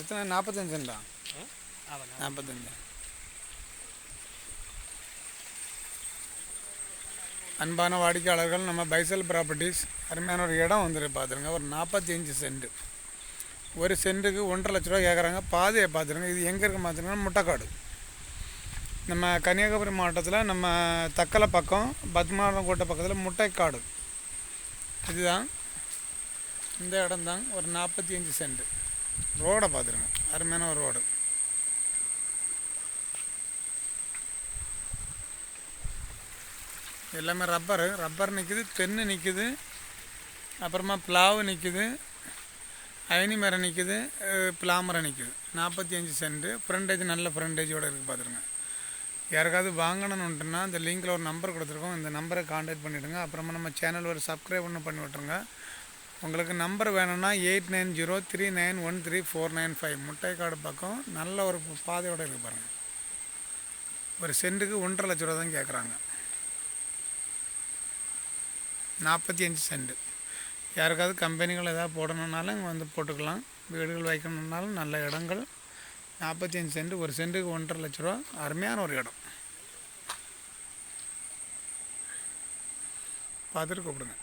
எத்தனை? நாற்பத்தஞ்சு சென்டா ஆமாண்ணா நாற்பத்தஞ்சு. அன்பான வாடிக்கையாளர்கள் நம்ம பைசல் ப்ராப்பர்ட்டிஸ் அருமையான ஒரு இடம் வந்துருக்கு பார்த்துருங்க ஒரு நாற்பத்தி அஞ்சு சென்ட். ஒரு சென்ட்டுக்கு ஒன்றரை லட்ச ரூபா கேட்குறாங்க பாதையை பார்த்துருங்க இது எங்கே இருக்கு பார்த்துருங்கன்னா முட்டைக்காடு. நம்ம கன்னியாகுமரி மாவட்டத்தில் நம்ம தக்கலை பக்கம் பத்மநாபம் கோட்டை பக்கத்தில் முட்டைக்காடு. இதுதான். இந்த இடம் தான் ஒரு நாற்பத்தி அஞ்சு சென்ட். ரோடை பார்த்துருங்க. அருமையான ஒரு ரோடு. எல்லாமே ரப்பரு. ரப்பர் நிற்குது தென்னு நிற்கிது அப்புறமா பிளாவு நிற்கிது அயனி மரம் நிற்குது பிளாமரம் நிற்குது நாற்பத்தி அஞ்சு சென்ட். ஃப்ரண்டேஜ் நல்ல ஃப்ரண்டேஜோடு இருக்குது பார்த்துருங்க. யாருக்காவது வாங்கணுன்னுட்டுனா இந்த லிங்கில் ஒரு நம்பர் கொடுத்துருக்கோம். இந்த நம்பரை காண்டாக்ட் பண்ணிவிடுங்க அப்புறமா நம்ம சேனல் ஒரு சப்ஸ்கிரைப் ஒன்று பண்ணி விட்ருங்க உங்களுக்கு நம்பர் வேணும்னா eight nine zero three nine one three four nine five. Muttaikadu பக்கம் நல்ல ஒரு பாதையோடு இருக்குது பாருங்கள் ஒரு சென்ட்டுக்கு ஒன்றரை லட்ச ரூபா தான் கேட்குறாங்க நாற்பத்தி அஞ்சு சென்ட் யாருக்காவது கம்பெனிகள் எதாவது போடணுன்னாலும் இங்கே வந்து போட்டுக்கலாம். வீடுகள் வைக்கணுன்னாலும் நல்ல இடங்கள். நாற்பத்தி அஞ்சு சென்ட் ஒரு சென்ட்டுக்கு ஒன்றரை லட்ச ரூபா. அருமையான ஒரு இடம். பார்த்துட்டு கூப்பிடுங்க.